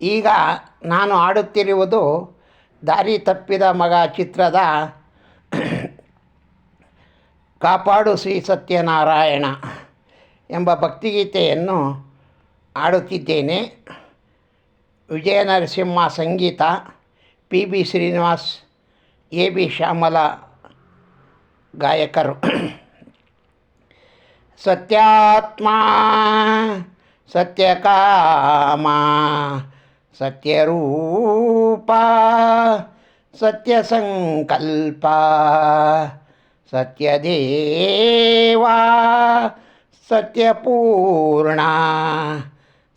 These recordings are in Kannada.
ಈಗ ನಾನು ಆಡುತ್ತಿರುವುದು ದಾರಿ ತಪ್ಪಿದ ಮಗ ಚಿತ್ರದ ಕಾಪಾಡು ಶ್ರೀ ಸತ್ಯನಾರಾಯಣ ಎಂಬ ಭಕ್ತಿಗೀತೆಯನ್ನು ಆಡುತ್ತಿದ್ದೇನೆ ವಿಜಯ ನರಸಿಂಹ ಸಂಗೀತ, P B Srinivas, A B Shyamala ಗಾಯಕರು. ಸತ್ಯಾತ್ಮ, ಸತ್ಯಕಾಮ ಸತ್ಯರೂಪ ಸತ್ಯಸಂಕಲ್ಪ ಸತ್ಯದೇವ ಸತ್ಯಪೂರ್ಣ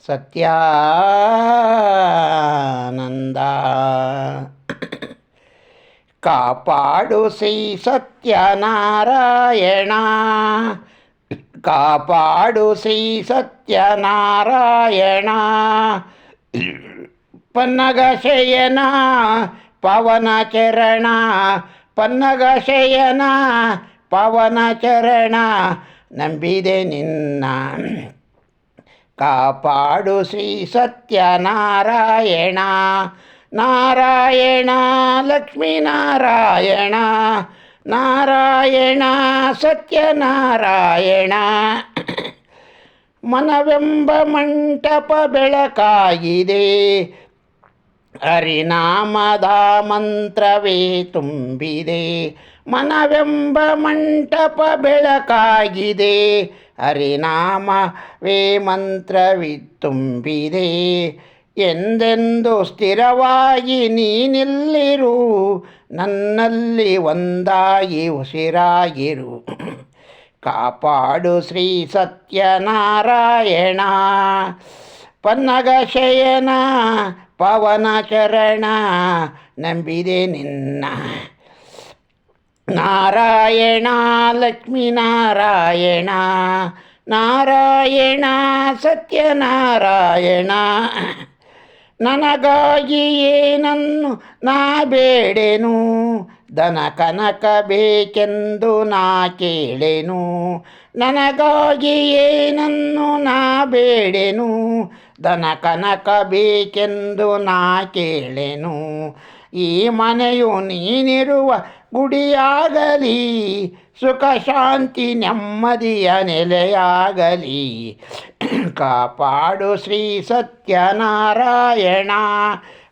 ಸತ್ಯಾನಂದ ಕಾಪಾಡು ಶ್ರೀ ಸತ್ಯನಾರಾಯಣ ಕಾಪಾಡು ಶ್ರೀ ಸತ್ಯನಾರಾಯಣ ಪನ್ನಗಶಯನ ಪವನ ಚರಣ ಪನ್ನಗಶಯನ ಪವನ ಚರಣ ನಂಬಿದೆ ನಿನ್ನ. ಕಾಪಾಡು ಶ್ರೀ ಸತ್ಯನಾರಾಯಣ, ನಾರಾಯಣ ಲಕ್ಷ್ಮೀನಾರಾಯಣ, ನಾರಾಯಣ ಸತ್ಯನಾರಾಯಣ. ಮನವೆಂಬ ಮಂಟಪ ಬೆಳಕಾಗಿದೆ ಹರಿನಾಮದ ಮಂತ್ರವೇ ತುಂಬಿದೆ, ಮನವೆಂಬ ಮಂಟಪ ಬೆಳಕಾಗಿದೆ. ಹರಿನಾಮವೇ ಮಂತ್ರವಿ ತುಂಬಿದೆ, ಎಂದೆಂದು ಸ್ಥಿರವಾಗಿ ನೀನಿಲ್ಲಿರು, ನನ್ನಲ್ಲಿ ಒಂದಾಗಿ ಉಸಿರಾಗಿರು. ಕಾಪಾಡು ಶ್ರೀ ಸತ್ಯನಾರಾಯಣ, ಪನ್ನಗಶಯನ ಪವನ ಚರಣ ನಂಬಿದೆ ನಿನ್ನ. ನಾರಾಯಣ, ಲಕ್ಷ್ಮೀ ನಾರಾಯಣ ನಾರಾಯಣ, ಸತ್ಯನಾರಾಯಣ. ನನಗಾಗಿಯೇ ನನ್ನ ನಾ ಬೇಡೆನು? ದನ ಕನಕ ಬೇಕೆಂದು ನಾ ಕೇಳೆನು? ನನಗಾಗಿಯೇ ನನ್ನ ನಾ ಬೇಡೆನು? ದನ ಕನಕ ಬೇಕೆಂದು ನಾ ಕೇಳೆನು. ಈ ಮನೆಯು ನೀನಿರುವ ಗುಡಿಯಾಗಲಿ, ಸುಖ ಶಾಂತಿ ನೆಮ್ಮದಿಯ ನೆಲೆಯಾಗಲಿ. ಕಾಪಾಡು ಶ್ರೀ ಸತ್ಯನಾರಾಯಣ,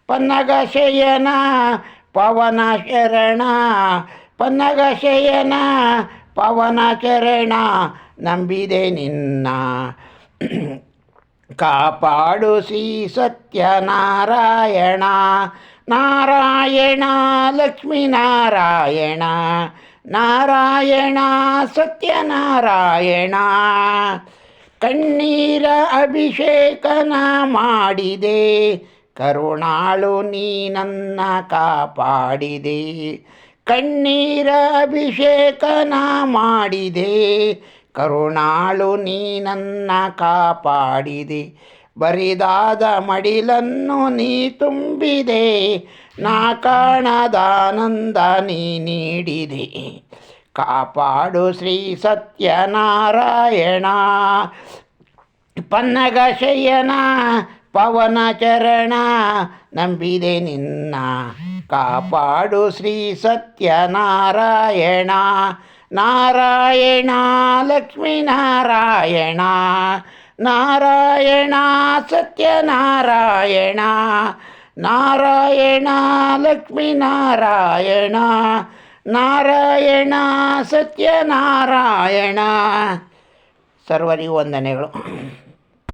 ಪನ್ನಗಶಯನ ಪವನ ಶರಣ, ಪನ್ನಗಶಯನ ಪವನ ಚರಣ ನಂಬಿದೆ ನಿನ್ನ. ಕಾಪಾಡು ಶ್ರೀ ಸತ್ಯನಾರಾಯಣ. ನಾರಾಯಣ ಲಕ್ಷ್ಮೀನಾರಾಯಣ ನಾರಾಯಣ. ಸತ್ಯನಾರಾಯಣ. ಕಣ್ಣೀರ ಅಭಿಷೇಕನ ಮಾಡಿದೆ. ಕರುಣಾಳು ನೀ ನನ್ನ ಕಾಪಾಡಿದೆ. ಕಣ್ಣೀರ ಅಭಿಷೇಕನ ಮಾಡಿದೆ. ಕರುಣಾಳು ನೀ ನನ್ನ ಕಾಪಾಡಿದೆ. ಬರಿದಾದ ಮಡಿಲನ್ನು ನೀ ತುಂಬಿದೆ. ನಾ ಕಾಣದಾನಂದ ನೀ ನೀಡಿದೆ. ಕಾಪಾಡು ಶ್ರೀ ಸತ್ಯನಾರಾಯಣ. ಪನ್ನಗಶಯ್ಯನ ಪವನ ಚರಣ ನಂಬಿದೆ ನಿನ್ನ. ಕಾಪಾಡು ಶ್ರೀ ಸತ್ಯನಾರಾಯಣ. ನಾರಾಯಣ ಲಕ್ಷ್ಮೀನಾರಾಯಣ ನಾರಾಯಣ ಸತ್ಯನಾರಾಯಣ ನಾರಾಯಣ ಲಕ್ಷ್ಮೀನಾರಾಯಣ ನಾರಾಯಣ ಸತ್ಯನಾರಾಯಣ. ಸರ್ವರಿಗೂ ವಂದನೆಗಳು.